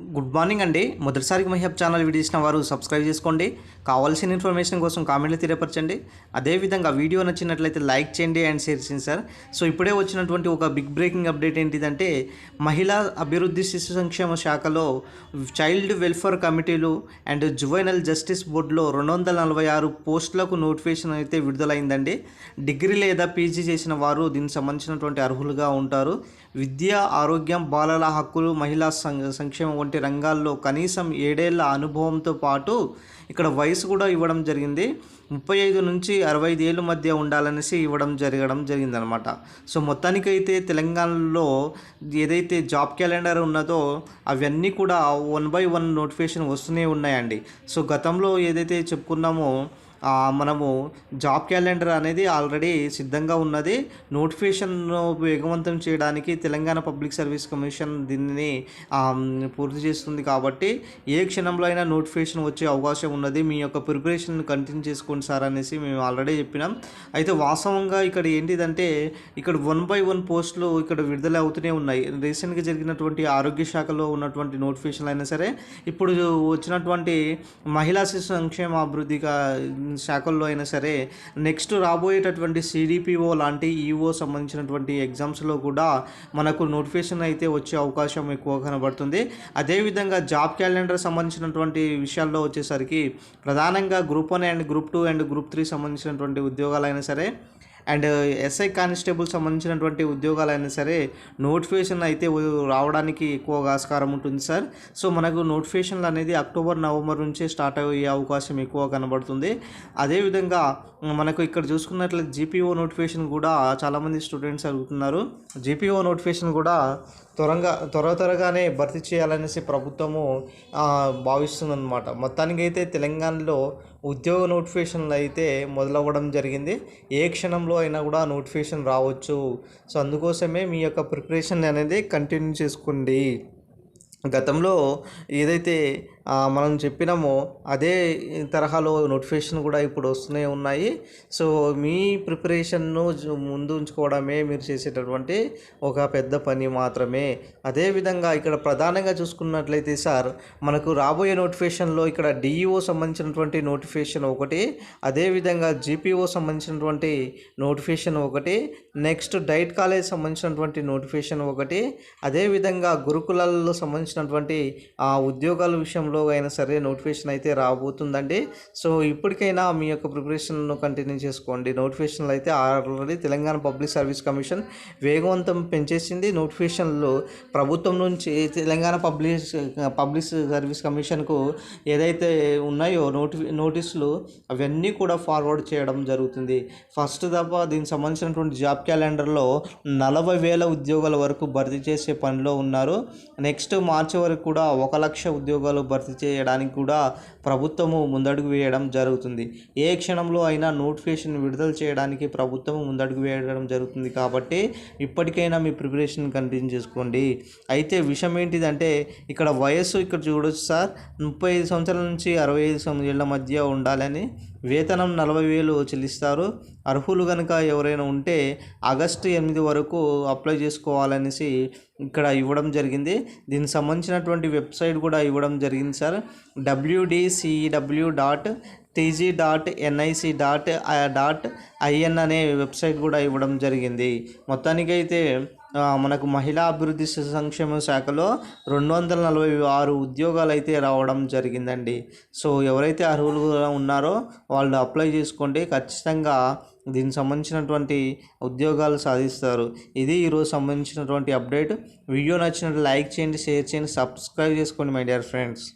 Good morning అండి. మొదటిసారికి మహిహబ్ channel video ఇచ్చిన వారు సబ్స్క్రైబ్ చేసుకోండి. కావాల్సిన ఇన్ఫర్మేషన్ కోసం కామెంట్లు తెలియపరచండి. అదేవిధంగా వీడియో నచ్చినట్లయితే లైక్ చేయండి అండ్ షేర్ చేయండి సార్. సో ఇప్పుడే వచ్చినటువంటి ఒక బిగ్ బ్రేకింగ్ అప్డేట్ ఏంటిదంటే మహిళా అభివృద్ధి శిశు సంక్షేమ శాఖలో చైల్డ్ వెల్ఫేర్ కమిటీలు అండ్ జువైనల్ జస్టిస్ బోర్డులో రెండు వందల నలభై ఆరు పోస్టులకు నోటిఫికేషన్ అయితే విడుదలైందండి. డిగ్రీ లేదా పీజీ చేసిన వారు దీనికి సంబంధించినటువంటి అర్హులుగా ఉంటారు. విద్య ఆరోగ్యం బాలల హక్కులు మహిళా సంక్షేమం వంటి రంగాల్లో కనీసం ఏడేళ్ళ అనుభవంతో పాటు ఇక్కడ వయసు కూడా ఇవ్వడం జరిగింది. ముప్పై ఐదు నుంచి అరవై ఐదు ఏళ్ళ మధ్య ఉండాలనేసి ఇవ్వడం జరగడం జరిగిందనమాట. సో మొత్తానికైతే తెలంగాణలో ఏదైతే జాబ్ క్యాలెండర్ ఉన్నదో అవన్నీ కూడా వన్ బై వన్ నోటిఫికేషన్ వస్తూనే ఉన్నాయండి. సో గతంలో ఏదైతే చెప్పుకున్నామో మనము జాబ్ క్యాలెండర్ అనేది ఆల్రెడీ సిద్ధంగా ఉన్నది. నోటిఫికేషన్ వేగవంతం చేయడానికి తెలంగాణ పబ్లిక్ సర్వీస్ కమిషన్ దీనిని పూర్తి చేస్తుంది కాబట్టి ఏ క్షణంలో అయినా నోటిఫికేషన్ వచ్చే అవకాశం ఉన్నది. మీ యొక్క ప్రిపరేషన్ కంటిన్యూ చేసుకోండి సార్ అనేసి మేము ఆల్రెడీ చెప్పినాం. అయితే వాస్తవంగా ఇక్కడ ఏంటిదంటే ఇక్కడ వన్ బై వన్ పోస్టులు ఇక్కడ విడుదల అవుతూనే ఉన్నాయి. రీసెంట్గా జరిగినటువంటి ఆరోగ్య శాఖలో ఉన్నటువంటి నోటిఫికేషన్లు అయినా సరే ఇప్పుడు వచ్చినటువంటి మహిళా శిశు సంక్షేమ అభివృద్ధిగా శాఖల్లో అయినా సరే నెక్స్ట్ రాబోయేటటువంటి సిడిపిఓ లాంటి ఈఓ సంబంధించినటువంటి ఎగ్జామ్స్లో కూడా మనకు నోటిఫికేషన్ అయితే వచ్చే అవకాశం ఎక్కువ కనబడుతుంది. అదేవిధంగా జాబ్ క్యాలెండర్ సంబంధించినటువంటి విషయాల్లో వచ్చేసరికి ప్రధానంగా group one and group two and group three సంబంధించినటువంటి ఉద్యోగాలైనా సరే అండ్ ఎస్ఐ కానిస్టేబుల్ సంబంధించినటువంటి ఉద్యోగాలైనా సరే నోటిఫికేషన్ అయితే రావడానికి ఎక్కువగా ఆస్కారం ఉంటుంది సార్. సో మనకు నోటిఫికేషన్లు అనేది అక్టోబర్ నవంబర్ నుంచే స్టార్ట్ అయ్యే అవకాశం ఎక్కువ కనబడుతుంది. అదేవిధంగా మనకు ఇక్కడ చూసుకున్నట్లయితే జీపీఓ నోటిఫికేషన్ కూడా చాలామంది స్టూడెంట్స్ అడుగుతున్నారు. జీపీఓ నోటిఫికేషన్ కూడా త్వరగా త్వర త్వరగానే భర్తీ చేయాలనేసి ప్రభుత్వము భావిస్తుందన్నమాట. మొత్తానికి అయితే తెలంగాణలో ఉద్యోగ నోటిఫికేషన్లు అయితే మొదలవ్వడం జరిగింది. ఏ క్షణంలో అయినా కూడా నోటిఫికేషన్ రావచ్చు. సో అందుకోసమే మీ యొక్క ప్రిపరేషన్ అనేది కంటిన్యూ చేసుకోండి. గతంలో ఏదైతే మనం చెప్పినామో అదే తరహాలో నోటిఫికేషన్ కూడా ఇప్పుడు వస్తూనే ఉన్నాయి. సో మీ ప్రిపరేషన్ను ముందు ఉంచుకోవడమే మీరు చేసేటటువంటి ఒక పెద్ద పని మాత్రమే. అదేవిధంగా ఇక్కడ ప్రధానంగా చూసుకున్నట్లయితే సార్ మనకు రాబోయే నోటిఫికేషన్లో ఇక్కడ డిఈఓ సంబంధించినటువంటి నోటిఫికేషన్ ఒకటి అదేవిధంగా జీపీఓ సంబంధించినటువంటి నోటిఫికేషన్ ఒకటి నెక్స్ట్ డైట్ కాలేజ్ సంబంధించినటువంటి నోటిఫికేషన్ ఒకటి అదేవిధంగా గురుకులాల్లో సంబంధించినటువంటి ఆ ఉద్యోగాల విషయంలో అయినా సరే నోటిఫికేషన్ అయితే రాబోతుందండి. సో ఇప్పటికైనా మీ యొక్క ప్రిపరేషన్ను కంటిన్యూ చేసుకోండి. నోటిఫికేషన్లు అయితే already Telangana public service commission వేగవంతం పెంచేసింది. నోటిఫికేషన్లు ప్రభుత్వం నుంచి తెలంగాణ పబ్లిక్ పబ్లిక్ సర్వీస్ కమిషన్కు ఏదైతే ఉన్నాయో నోటి నోటీసులు అవన్నీ కూడా ఫార్వర్డ్ చేయడం జరుగుతుంది. ఫస్ట్ దఫా దీనికి సంబంధించినటువంటి జాబ్ క్యాలెండర్లో నలభై వేల ఉద్యోగాల వరకు భర్తీ చేసే పనిలో ఉన్నారు. నెక్స్ట్ మార్చి వరకు కూడా ఒక లక్ష ఉద్యోగాలు భర్తీ చేయడానికి కూడా ప్రభుత్వము ముందడుగు వేయడం జరుగుతుంది. ఏ క్షణంలో అయినా నోటిఫికేషన్ విడుదల చేయడానికి ప్రభుత్వం ముందడుగు వేయడం జరుగుతుంది కాబట్టి ఇప్పటికైనా మీ ప్రిపరేషన్ కంటిన్యూ చేసుకోండి. అయితే విషయం ఏంటిదంటే ఇక్కడ వయస్సు ఇక్కడ చూడొచ్చు సార్. ముప్పై ఐదు సంవత్సరాల నుంచి అరవై ఐదు సంవత్సరాల మధ్య ఉండాలని వేతనం నలభై వేలు చెల్లిస్తారు. అర్హులు కనుక ఎవరైనా ఉంటే ఆగస్టు ఎనిమిది వరకు అప్లై చేసుకోవాలనేసి ఇక్కడ ఇవ్వడం జరిగింది. దీనికి సంబంధించినటువంటి వెబ్సైట్ కూడా ఇవ్వడం జరిగింది sir. WDCW dot TG dot NIC dot dot IN అనే వెబ్సైట్ కూడా ఇవ్వడం జరిగింది. మొత్తానికైతే మనకు మహిళా అభివృద్ధి సంక్షేమ శాఖలో రెండు వందల నలభై ఆరు ఉద్యోగాలు అయితే రావడం జరిగిందండి. సో ఎవరైతే అర్హులుగా ఉన్నారో వాళ్ళు అప్లై చేసుకోండి. ఖచ్చితంగా దీనికి సంబంధించినటువంటి ఉద్యోగాలు సాధిస్తారు. ఇది ఈరోజు సంబంధించినటువంటి అప్డేట్. వీడియో నచ్చినట్టు లైక్ చేయండి షేర్ చేయండి సబ్స్క్రైబ్ చేసుకోండి మై డియర్ ఫ్రెండ్స్.